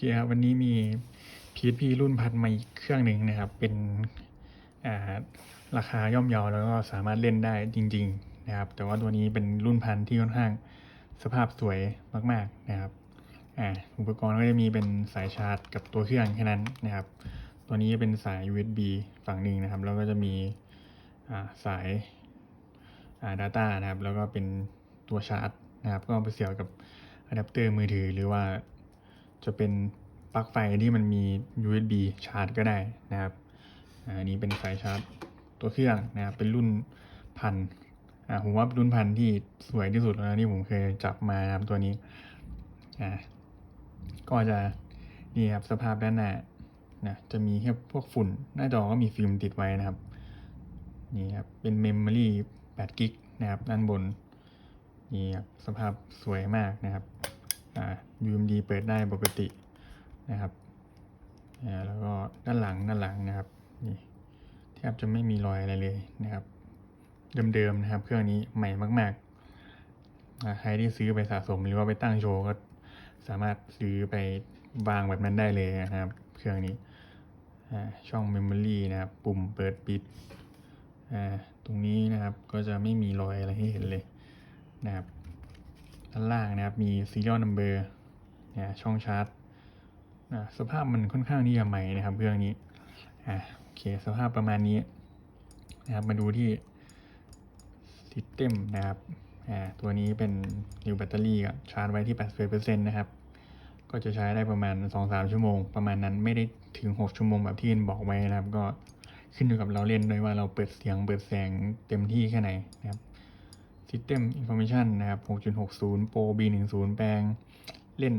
คครับวันนี้มี PSP รุ่นพัดมาอีกเครื่องหนึ่งนะครับ เป็นอ่าราคาย่อมเยาแล้วก็สามารถเล่นได้จริง ๆ นะครับ แต่ว่าตัวนี้เป็นรุ่นพันที่ค่อนข้างสภาพสวยมาก ๆนะครับอ่าอุปกรณ์ก็จะมีเป็นสายชาร์จกับตัวเครื่องแค่นั้นนะครับ ตัวนี้เป็นสาย USB ฝั่งหนึ่งนะครับ แล้วก็จะมีอ่าสายอ่า Data นะครับ แล้วก็เป็นตัวชาร์จนะครับ ก็เอาไปเสียบกับอะแดปเตอร์มือถือหรือว่า จะเป็นปลั๊กไฟที่มันมี USB ชาร์จก็ได้นะครับอันนี้เป็นสายชาร์จตัวเครื่องนะครับเป็นรุ่นพันอ่าผมว่ารุ่นพันที่สวยที่สุดแล้วนะที่ผมเคยจับมาครับตัวนี้อ่าก็จะนี่ครับสภาพด้านหน้านะจะมีแค่พวกฝุ่น หน้าจอก็มีฟิล์มติดไว้นะครับนี่ครับเป็นเมมโมรี่8กิกนะครับด้านบนนี่ครับสภาพสวยมากนะครับ อ่า UMD เปิดได้ปกตินะครับอ่าแล้วก็ด้านหลังด้านหลังนะครับนี่แทบจะไม่มีรอยอะไรเลยนะครับ เดิมๆนะครับ เครื่องนี้ใหม่มากๆใครที่ซื้อไปสะสมหรือว่าไปตั้งโชว์ก็สามารถซื้อไปวางแบบนั้นได้เลยนะครับ เครื่องนี้ช่อง Memory นะครับ ปุ่มเปิดปิดตรงนี้นะครับก็จะไม่มีรอยอะไรให้เห็นเลยนะครับ ด้านล่างนะครับมี serial number นะช่องชาร์จนะสภาพมันค่อนข้างที่จะใหม่นะครับเครื่องนี้อ่าโอเคสภาพประมาณนี้นะครับมาดูที่ system นะครับอ่าตัวนี้เป็น new แบตเตอรี่ก็ชาร์จไว้ที่ 80%นะครับ ก็จะใช้ได้ประมาณ 2-3 ชั่วโมง ประมาณนั้นไม่ได้ถึง 6 ชั่วโมงแบบที่บอกไว้นะครับ ก็ขึ้นอยู่กับเราเล่นด้วยว่าเราเปิดเสียงเปิดแสงเต็มที่แค่ไหนนะครับ System Information นะครับ 6.60 Pro B10 แปลงเล่น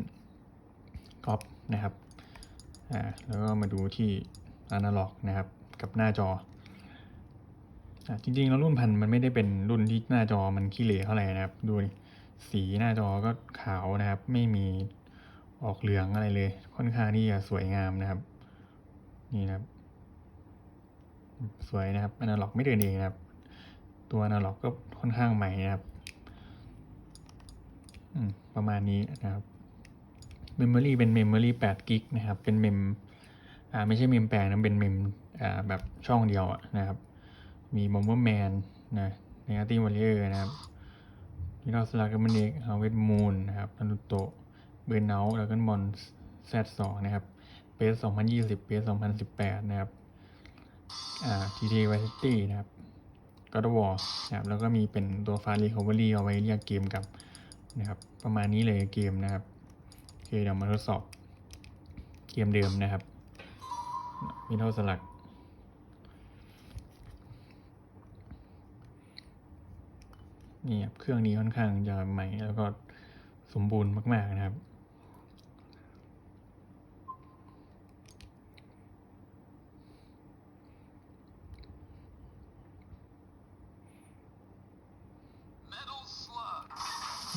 กอล์ฟนะครับอ่าแล้วก็มาดูที่ Analog นะครับ กับหน้าจออ่าจริงๆ แล้วรุ่นพันมันไม่ได้เป็นรุ่นที่หน้าจอมันขี้เหร่เท่าไหร่นะครับ ดูสีหน้าจอก็ขาวนะครับ ไม่มีออกเหลืองอะไรเลย ค่อนข้างที่จะสวยงามนะครับ นี่นะครับ สวยนะครับ Analog ไม่เดินเองนะครับ ตัวนาล็อกก็ค่อนข้างใหม่นะครับประมาณนี้นะครับเมมโมรีเป็นเมมโมรี8กิกนะครับ เป็นเมมอ่าไม่ใช่เมมแปลงนะ เป็นเมมอ่าแบบช่องเดียวอะนะครับ มีบอมเบอร์แมนนะในอาร์ตี้วอลเลอร์นะครับมีเราสลากัมเนกเฮาเวดมูนนะครับนารุโตะเบอร์เนาแล้วก็บอลแซดสองนะครับเปส2020เปส2018นะครับอ่า GTA Vice City นะครับ God of War นะครับแล้วก็มีเป็นตัว Fast Recovery เอาไว้เรียกเกมกับนะครับประมาณนี้เลยเกมนะครับโอเคเดี๋ยวมาทดสอบเกมเดิมนะครับมีเท่าสลักนี่ครับเครื่องนี้ค่อนข้างจะใหม่แล้วก็สมบูรณ์มาก ๆ นะครับ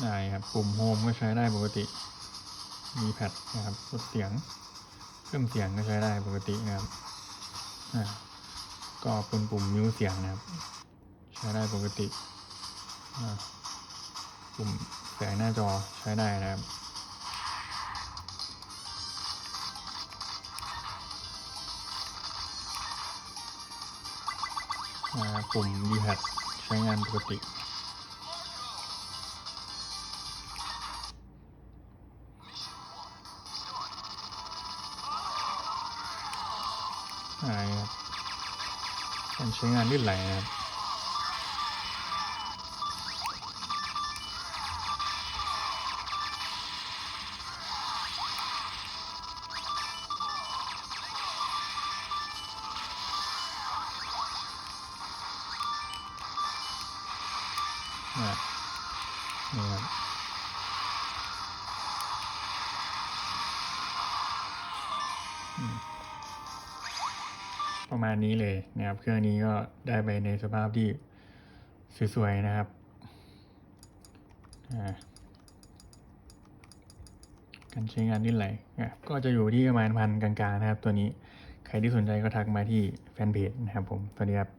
ได้ครับ ปุ่มโฮมก็ใช้ได้ปกติ มีแพดนะครับลดเสียง เครื่องเสียงก็ใช้ได้ปกตินะครับก็เป็นปุ่มมิวเสียงนะครับ ใช้ได้ปกติปุ่มแสงหน้าจอใช้ได้นะครับปุ่ม d p a d ใช้งานปกติ ใช่ครับการใช้งานลื่นไหลนะครับอะนี่ครับ ประมาณนี้เลยนะครับ เครื่องนี้ก็ได้ไปในสภาพที่สวยๆนะครับการใช้งานนิดไหลอะก็จะอยู่ที่ประมาณพันกลางๆนะครับ ตัวนี้ ใครที่สนใจก็ทักมาที่แฟนเพจนะครับผมสวัสดีครับ